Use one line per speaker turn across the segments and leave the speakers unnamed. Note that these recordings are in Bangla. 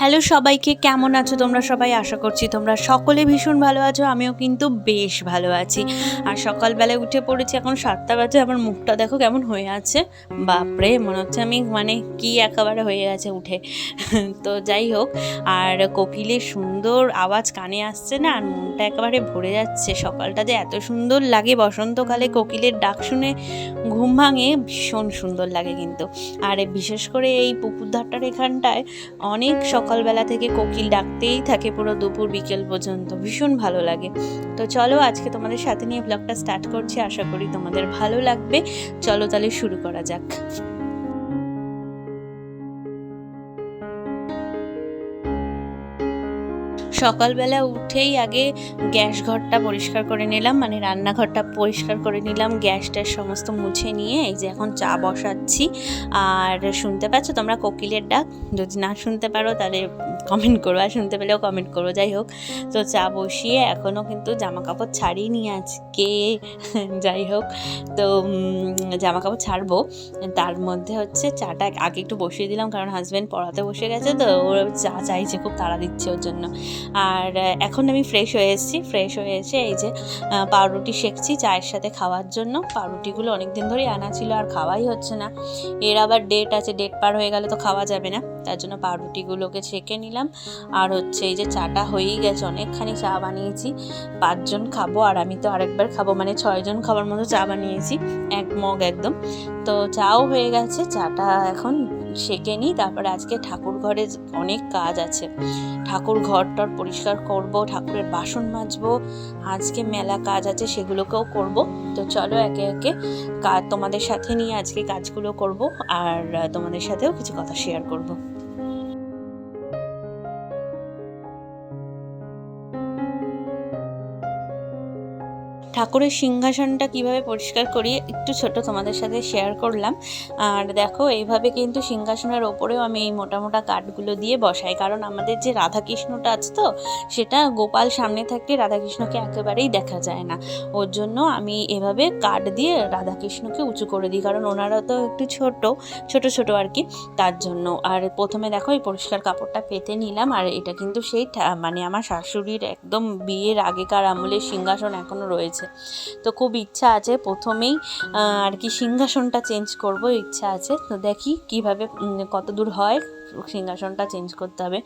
হ্যালো সবাইকে, কেমন আছো তোমরা সবাই? আশা করছি তোমরা সকলে ভীষণ ভালো আছো, আমিও কিন্তু বেশ ভালো আছি। আর সকালবেলায় উঠে পড়েছি, এখন সাতটা বাজে, আমার মুখটা দেখো কেমন হয়ে আছে। বাপরে, মনে হচ্ছে আমি মানে কি একেবারে হয়ে গেছে উঠে। তো যাই হোক, আর কোকিলের সুন্দর আওয়াজ কানে আসছে না, আর মনটা একেবারে ভরে যাচ্ছে। সকালটা যে এত সুন্দর লাগে, বসন্তকালে কোকিলের ডাক শুনে ঘুম ভাঙে, ভীষণ সুন্দর লাগে কিন্তু। আর বিশেষ করে এই পুকুর ধারটার এখানটায় অনেক সকালবেলা থেকে কোকিল ডাকতেই থাকে পুরো দুপুর বিকেল পর্যন্ত। ভীষণ ভালো লাগে। তো চলো আজকে তোমাদের সাথে নিয়ে ব্লগটা স্টার্ট করছি। আশা করি তোমাদের ভালো লাগবে। চলো তাহলে শুরু করা যাক। সকালবেলা উঠেই আগে গ্যাস ঘরটা পরিষ্কার করে নিলাম মানে রান্নাঘরটা পরিষ্কার করে নিলাম গ্যাসটার সমস্ত মুছে নিয়ে এই যে এখন চা বসাচ্ছি। আর শুনতে পাচ্ছ তোমরা কোকিলের ডাক? যদি না শুনতে পারো তাহলে কমেন্ট করো, আর শুনতে পেলেও কমেন্ট করো, যাই হোক। তো চা বসিয়ে এখনও কিন্তু জামা কাপড় ছাড়িনি আজকে, যাই হোক। তো জামা কাপড় ছাড়বো। তার মধ্যে হচ্ছে চাটা আগে একটু বসিয়ে দিলাম, কারণ হাজব্যান্ড পড়াতে বসে গেছে, তো ওর চা চাইছে, খুব তাড়া দিচ্ছে ওর জন্য। আর এখন আমি ফ্রেশ হয়ে এসেছি। ফ্রেশ হয়ে এসে এই যে পাউরুটি শেখছি চায়ের সাথে খাওয়ার জন্য। পাউরুটিগুলো অনেক দিন ধরেই আনা ছিল আর খাওয়াই হচ্ছে না। এর আবার ডেট আছে ডেট পার হয়ে গেলে তো খাওয়া যাবে না। তার জন্য পাউরুটিগুলোকে ছেঁকে নিলাম। আর হচ্ছে এই যে চাটা হয়েই গেছে, অনেকখানি চা বানিয়েছি। পাঁচজন খাব আর আমি তো আরেকবার খাব। মানে ছয়জন খাবার মতো চা বানিয়েছি। এক মগ একদম। তো চাও হয়ে গেছে। চাটা এখন সেঁকে নিই তারপরে আজকে ঠাকুর ঘরে অনেক কাজ আছে। ঠাকুর ঘর টর পরিষ্কার করব, ঠাকুরের বাসন মাজবো, আজকে মেলা কাজ আছে, সেগুলোকেও করব। তো চলো একে একে কাজ তোমাদের সাথে নিয়ে আজকে কাজগুলো করব, আর, তোমাদের সাথেও কিছু কথা শেয়ার করব। ঠাকুরের সিংহাসনটা কীভাবে পরিষ্কার করি একটু ছোট তোমাদের সাথে শেয়ার করলাম। আর দেখো, এইভাবে কিন্তু সিংহাসনের ওপরেও আমি এই মোটা মোটা কাঠগুলো দিয়ে বসাই। কারণ আমাদের যে রাধাকৃষ্ণটা আছে তো, সেটা গোপাল সামনে থাকলে রাধাকৃষ্ণকে একেবারেই দেখা যায় না। ওর জন্য আমি এভাবে কাঠ দিয়ে রাধাকৃষ্ণকে উঁচু করে দিই, কারণ ওনারা তো একটু ছোট ছোট ছোট আর কি, তার জন্য। আর প্রথমে দেখো, এই পরিষ্কার কাপড়টা পেতে নিলাম। আর এটা কিন্তু সেই মানে আমার শাশুড়ির একদম বিয়ের আগেকার আমলের সিংহাসন এখনও রয়েছে। তো খুব ইচ্ছা আছে প্রথমেই আর কি সিংহাসনটা চেঞ্জ করব, ইচ্ছা আছে। তো দেখি কীভাবে কত দূর হয়। সিংহাসনটা চেঞ্জ করতে হবে।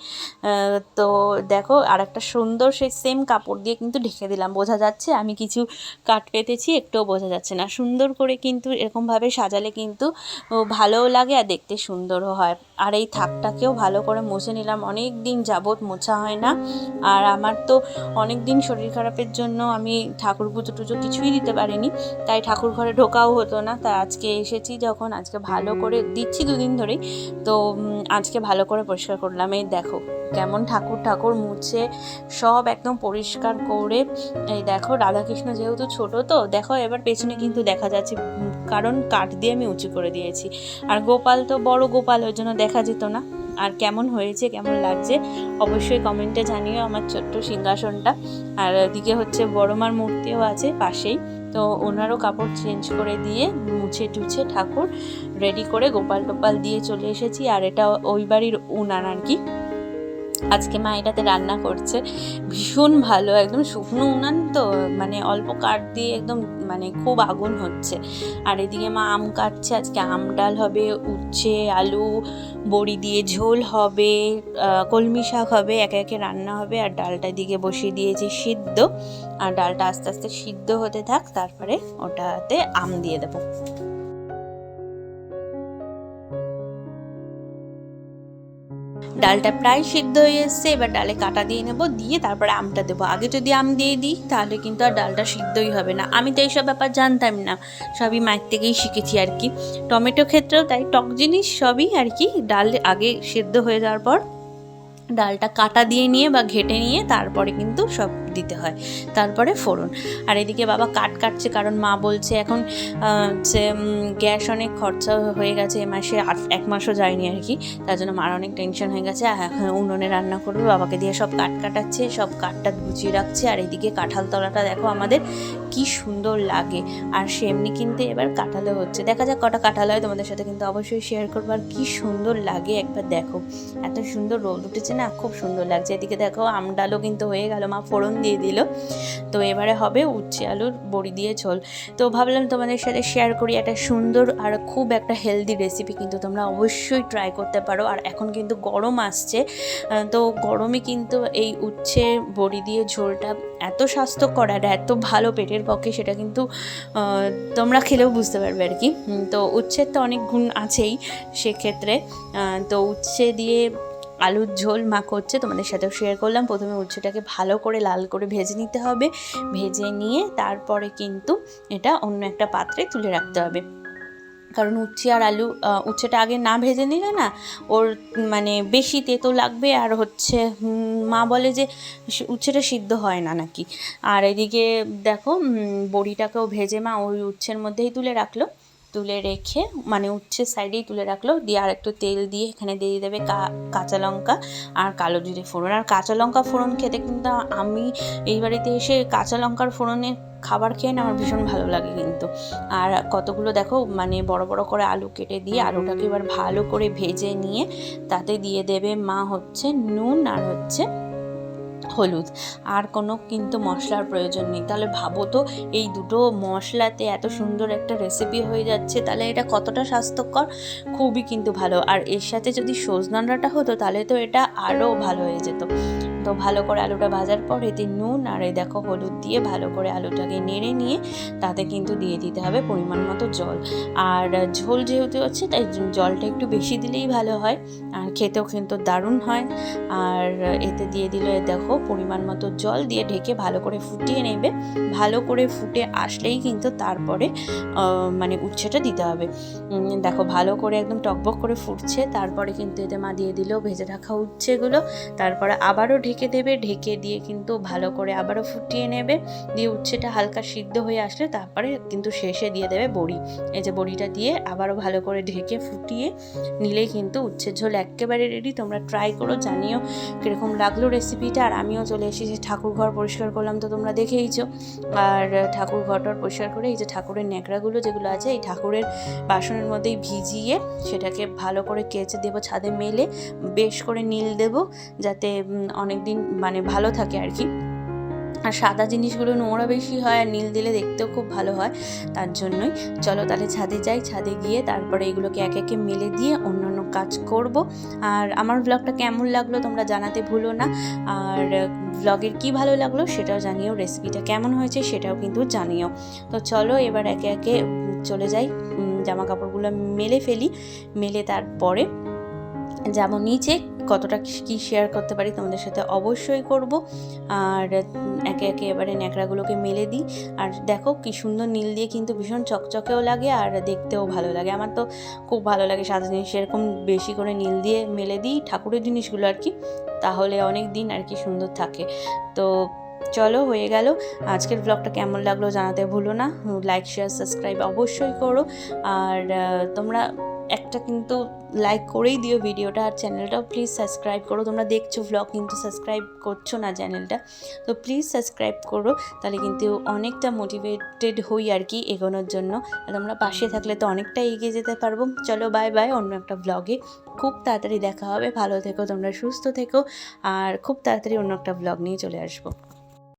তো দেখো আর একটা সুন্দর সেই সেম কাপড় দিয়ে কিন্তু ঢেকে দিলাম। বোঝা যাচ্ছে আমি কিছু কাট পেতেছি একটুও বোঝা যাচ্ছে না। সুন্দর করে কিন্তু এরকমভাবে সাজালে কিন্তু ভালোও লাগে আর দেখতে সুন্দরও হয়। আর এই থাকটাকেও ভালো করে মুছে নিলাম। অনেক দিন যাবৎ মোছা হয় না। আর আমার তো অনেক দিন শরীর খারাপের জন্য আমি ঠাকুর পুজো টুজো কিছুই দিতে পারিনি। তাই ঠাকুর ঘরে ঢোকাও হতো না। তা আজকে এসেছি যখন আজকে ভালো করে দিচ্ছি দুদিন ধরেই। তো উম, আজকে ভালো করে পরিষ্কার করলাম। এই দেখো, কেমন ঠাকুর ঠাকুর মুছে সব একদম পরিষ্কার করে, এই দেখো, রাধাকৃষ্ণ যেহেতু ছোট তো, দেখো এবার পেছনে কিন্তু দেখা যাচ্ছে কারণ কাঠ দিয়ে আমি উঁচু করে দিয়েছি। আর গোপাল তো বড় গোপাল ওই জন্য দেখা যেত না। আর কেমন হয়েছে, কেমন লাগছে, অবশ্যই কমেন্টে জানিও আমার ছোট্ট সিংহাসনটা। আর এদিকে হচ্ছে বড় মার মূর্তিও আছে পাশেই। তো ওনারও কাপড় চেঞ্জ করে দিয়ে মুছে টুছে ঠাকুর রেডি করে গোপাল টোপাল দিয়ে চলে এসেছি। আর এটা ওই বাড়ির উনান আর কি। আজকে মা এটাতে রান্না করছে। ভীষণ ভালো, একদম শুকনো উনান তো মানে অল্প কাঠ দিয়ে একদম মানে খুব আগুন হচ্ছে। আর এদিকে মা আম কাটছে, আজকে আম ডাল হবে, উচ্ছে, আলু, বড়ি দিয়ে ঝোল হবে কলমি শাক হবে, একে একে রান্না হবে। আর ডালটা দিকে বসিয়ে দিয়েছি সিদ্ধ। আর ডালটা আস্তে আস্তে সিদ্ধ হতে থাক, তারপরে ওটাতে আম দিয়ে দেবো। ডালটা প্রায় সিদ্ধ হয়ে এসছে, এবার ডালে কাটা দিয়ে নেব, দিয়ে তারপরে আমটা দেবো। আগে যদি আম দিয়ে দিই, তাহলে কিন্তু আর ডালটা সিদ্ধই হবে না। আমি তো এইসব ব্যাপার জানতাম না, সবই মায়ের থেকেই শিখেছি আর কি। টমেটো ক্ষেত্রেও তাই, টক জিনিস সবই আর কি, ডাল আগে সিদ্ধ হয়ে যাওয়ার পর ডালটা কাটা দিয়ে নিয়ে বা ঘেটে নিয়ে তারপরে কিন্তু সব দিতে হয়। তারপরে ফোড়ন। আর এদিকে বাবা কাট কাটছে কারণ মা বলছে এখন যে গ্যাস অনেক খরচা হয়ে গেছে এ মাসে এক মাসও যায়নি আর কি। তার জন্য মার অনেক টেনশন হয়ে গেছে। এখন উনুনে রান্না করবে, বাবাকে দিয়ে সব কাট কাটাচ্ছে, সব কাঠটা গুছিয়ে রাখছে। আর এদিকে কাঁঠাল তলাটা দেখো আমাদের কি সুন্দর লাগে। আর সেমনি কিন্তু এবার কাঁঠালও হচ্ছে। দেখা যাক কটা কাঁঠাল হয়, তোমাদের সাথে কিন্তু অবশ্যই শেয়ার করব। আর কি সুন্দর লাগে একবার দেখো। এত সুন্দর রোদ উঠেছে লাগছে না, খুব সুন্দর লাগছে। এদিকে দেখো আমডালও কিন্তু হয়ে গেল, মা ফোড়ন দিয়ে দিল। তো এবারে হবে উচ্ছে আলুর বড়ি দিয়ে ঝোল। তো ভাবলাম তোমাদের সাথে শেয়ার করি একটা সুন্দর আর খুব একটা হেলদি রেসিপি কিন্তু তোমরা অবশ্যই ট্রাই করতে পারো। আর এখন কিন্তু গরম আসছে। তো গরমে কিন্তু এই উচ্ছে, বড়ি দিয়ে ঝোলটা এত স্বাস্থ্যকর আর এত ভালো পেটের পক্ষে সেটা কিন্তু তোমরা খেলেও বুঝতে পারবে আর কি। তো উচ্ছের তো অনেক গুণ আছেই সেক্ষেত্রে। তো উচ্ছে দিয়ে আলুর ঝোল মা করছে, তোমাদের সাথেও শেয়ার করলাম। প্রথমে উচ্ছেটাকে ভালো করে লাল করে ভেজে নিতে হবে। ভেজে নিয়ে তারপরে কিন্তু এটা অন্য একটা পাত্রে তুলে রাখতে হবে। কারণ উচ্ছে আর আলু উচ্ছেটা আগে না ভেজে নিলে না, ওর মানে বেশি তেতো লাগবে। আর হচ্ছে মা বলে যে উচ্ছেটা সিদ্ধ হয় না নাকি। আর এদিকে দেখো বড়িটাকেও ভেজে মা ওই উচ্ছের মধ্যেই তুলে রাখল। তুলে রেখে মানে উচ্ছের সাইডেই তুলে রাখল। দিয়ে আর একটু তেল দিয়ে এখানে দিয়ে দেবে কাঁচা লঙ্কা আর কালো জিরে ফোড়ন। আর কাঁচা লঙ্কা ফোড়ন খেতে কিন্তু আমি এই বাড়িতে এসে কাঁচা লঙ্কার ফোড়নে খাবার খেয়ে না আমার ভীষণ ভালো লাগে কিন্তু। আর কতগুলো দেখো মানে বড় বড় করে আলু কেটে দিয়ে আলুটাকে এবার ভালো করে ভেজে নিয়ে তাতে দিয়ে দেবে মা হচ্ছে নুন আর হচ্ছে হলুদ। আর কোনো কিন্তু মশলার প্রয়োজন নেই। তাহলে ভাবো তো, এই দুটো মশলাতে এত সুন্দর একটা রেসিপি হয়ে যাচ্ছে, তাহলে এটা কতটা স্বাস্থ্যকর? খুবই কিন্তু ভালো। আর এর সাথে যদি সজনাডাটা হতো, তাহলে তো এটা আরও ভালো হয়ে যেত। তো ভালো করে আলুটা ভাজার পর এতে নুন আর এই দেখো হলুদ দিয়ে ভালো করে আলুটাকে নেড়ে নিয়ে তাতে কিন্তু দিয়ে দিতে হবে পরিমাণ মতো জল। আর ঝোল যেহেতু হচ্ছে তাই জলটা একটু বেশি দিলেই ভালো হয় আর খেতেও কিন্তু দারুণ হয়। আর এতে দিয়ে দিল দেখো পরিমাণ মতো জল দিয়ে ঢেকে ভালো করে ফুটিয়ে নেবে। ভালো করে ফুটে আসলেই কিন্তু তারপরে মানে উচ্ছেটা দিতে হবে। দেখো ভালো করে একদম টকবক করে ফুটছে, তারপরে কিন্তু এতে মা দিয়ে দিল ভেজে রাখা উচ্ছেগুলো। তারপরে আবারও ঢেকে দেবে, ঢেকে দিয়ে কিন্তু ভালো করে আবারও ফুটিয়ে নেবে। দিয়ে উচ্ছেটা হালকা সিদ্ধ হয়ে আসলে তারপরে কিন্তু শেষে দিয়ে দেবে বড়ি। এই যে বড়িটা দিয়ে আবারও ভালো করে ঢেকে ফুটিয়ে নিলেই কিন্তু উচ্ছের ঝোল একেবারে রেডি তোমরা ট্রাই করো, জানিও কীরকম লাগল রেসিপিটা আর আমিও চলে এসেছি ঠাকুর ঘর পরিষ্কার করলাম তো তোমরা দেখেইছো। আর ঠাকুর পরিষ্কার করে এই যে ঠাকুরের ন্যাকড়াগুলো যেগুলো আছে, এই ঠাকুরের বাসনের মধ্যেই ভিজিয়ে সেটাকে ভালো করে কেচে দেবো ছাদে মেলে, বেশ করে নীল দেবো, যাতে অনেক দিন মানে ভালো থাকে আর কি। আর সাদা জিনিসগুলো নোংরা বেশি হয় আর নীল দিলে দেখতেও খুব ভালো হয়, তার জন্যই। চলো তাহলে ছাদে যাই, ছাদে গিয়ে তারপরে এগুলোকে এক একে মেলে দিয়ে অন্যান্য কাজ করব। আর আমার ব্লগটা কেমন লাগল তোমরা জানাতে ভুলো না। আর ব্লগের কি ভালো লাগল সেটাও জানিও রেসিপিটা কেমন হয়েছে সেটাও কিন্তু জানিও। তো চলো এবার একে একে চলে যাই জামা কাপড়গুলো মেলে ফেলি, মেলে তারপরে যেমন নিচে কতটা কী শেয়ার করতে পারি তোমাদের সাথে অবশ্যই করব। আর একে একে এবারে ন্যাকড়াগুলোকে মেলে দিই। আর দেখো কি সুন্দর নীল দিয়ে কিন্তু ভীষণ চকচকেও লাগে আর দেখতেও ভালো লাগে। আমার তো খুব ভালো লাগে সাদা জিনিস এরকম বেশি করে নীল দিয়ে মেলে দিই ঠাকুরের জিনিসগুলো আর কি। তাহলে অনেক দিন আর কি সুন্দর থাকে। তো চলো হয়ে গেল। আজকের ব্লগটা কেমন লাগল জানাতে ভুলো না। লাইক শেয়ার সাবস্ক্রাইব অবশ্যই করো। আর তোমরা একটা কিন্তু লাইক করেই দিও ভিডিওটা আর চ্যানেলটাও প্লিজ সাবস্ক্রাইব করো। তোমরা দেখছ ভ্লগ কিন্তু সাবস্ক্রাইব করছ না চ্যানেলটা। তো প্লিজ সাবস্ক্রাইব করো, তাহলে কিন্তু অনেকটা মোটিভেটেড হই আর কি এগোনোর জন্য। তোমরা পাশে থাকলে তো অনেকটা এগিয়ে যেতে পারব। চলো বাই বাই অন্য একটা ব্লগে খুব তাড়াতাড়ি দেখা হবে। ভালো থেকো, তোমরা সুস্থ থেকো। আর খুব তাড়াতাড়ি অন্য একটা ব্লগ নিয়ে চলে আসব।